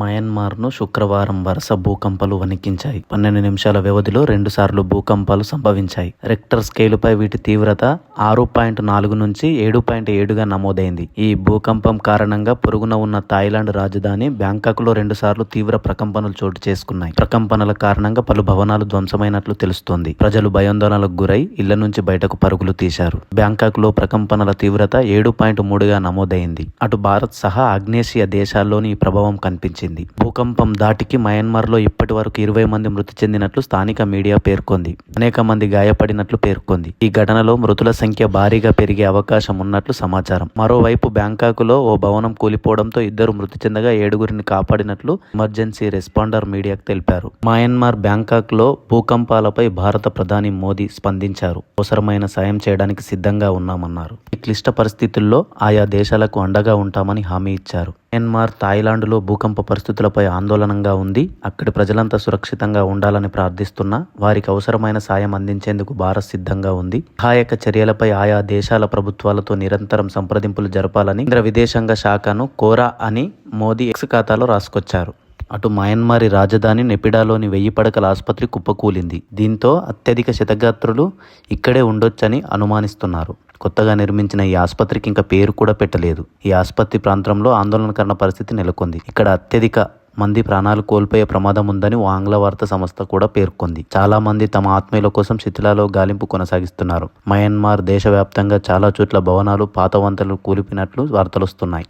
మయన్మార్ను శుక్రవారం వరుస భూకంపాలు వణికించాయి. పన్నెండు నిమిషాల వ్యవధిలో రెండుసార్లు భూకంపాలు సంభవించాయి. రెక్టర్ స్కేలుపై వీటి తీవ్రత ఆరు పాయింట్ నాలుగు నుంచి ఏడు పాయింట్ ఏడుగా నమోదైంది. ఈ భూకంపం కారణంగా పొరుగున ఉన్న థాయిలాండ్ రాజధాని బ్యాంకాక్లో రెండుసార్లు తీవ్ర ప్రకంపనలు చోటు చేసుకున్నాయి. ప్రకంపనల కారణంగా పలు భవనాలు ధ్వంసమైనట్లు తెలుస్తోంది. ప్రజలు భయాందోళనలకు గురై ఇళ్ళ నుంచి బయటకు పరుగులు తీశారు. బ్యాంకాక్లో ప్రకంపనల తీవ్రత ఏడు పాయింట్ మూడుగా నమోదైంది. అటు భారత్ సహా ఆగ్నేసియా దేశాల్లోని ఈ ప్రభావం కనిపించింది. భూకంపం దాటికి మయన్మార్లో ఇప్పటి వరకు ఇరవై మంది మృతి చెందినట్లు స్థానిక మీడియా పేర్కొంది. అనేక మంది గాయపడినట్లు పేర్కొంది. ఈ ఘటనలో మృతుల సంఖ్య భారీగా పెరిగే అవకాశం ఉన్నట్లు సమాచారం. మరోవైపు బ్యాంకాకులో ఓ భవనం కూలిపోవడంతో ఇద్దరు మృతి చెందగా ఏడుగురిని కాపాడినట్లు ఎమర్జెన్సీ రెస్పాండర్ మీడియాకు తెలిపారు. మయన్మార్ బ్యాంకాక్లో భూకంపాలపై భారత ప్రధాని మోదీ స్పందించారు. అవసరమైన సాయం చేయడానికి సిద్ధంగా ఉన్నామన్నారు. ఈ క్లిష్ట పరిస్థితుల్లో ఆయా దేశాలకు అండగా ఉంటామని హామీ ఇచ్చారు. మయన్మార్ థాయిలాండ్లో భూకంప పరిస్థితులపై ఆందోళనగా ఉంది. అక్కడి ప్రజలంతా సురక్షితంగా ఉండాలని ప్రార్థిస్తున్నా వారికి అవసరమైన సాయం అందించేందుకు భారత్ సిద్ధంగా ఉంది. సహాయక చర్యలపై ఆయా దేశాల ప్రభుత్వాలతో నిరంతరం సంప్రదింపులు జరపాలని కేంద్ర విదేశాంగ శాఖను కోరా అని మోదీ ఎక్స్ ఖాతాలో రాసుకొచ్చారు. అటు మయన్మారి రాజధాని నెపిడాలోని వెయ్యి పడకల ఆసుపత్రి కుప్పకూలింది. దీంతో అత్యధిక శతగాత్రులు ఇక్కడే ఉండొచ్చని అనుమానిస్తున్నారు. కొత్తగా నిర్మించిన ఈ ఆసుపత్రికి ఇంకా పేరు కూడా పెట్టలేదు. ఈ ఆసుపత్రి ప్రాంతంలో ఆందోళనకరణ పరిస్థితి నెలకొంది. ఇక్కడ అత్యధిక మంది ప్రాణాలు కోల్పోయే ప్రమాదం ఉందని ఓ ఆంగ్ల వార్తా సంస్థ కూడా పేర్కొంది. చాలా మంది తమ ఆత్మీయుల కోసం శిథిలాలో గాలింపు కొనసాగిస్తున్నారు. మయన్మార్ దేశవ్యాప్తంగా చాలా చోట్ల భవనాలు పాత వంతలు కూలిపినట్లు వార్తలొస్తున్నాయి.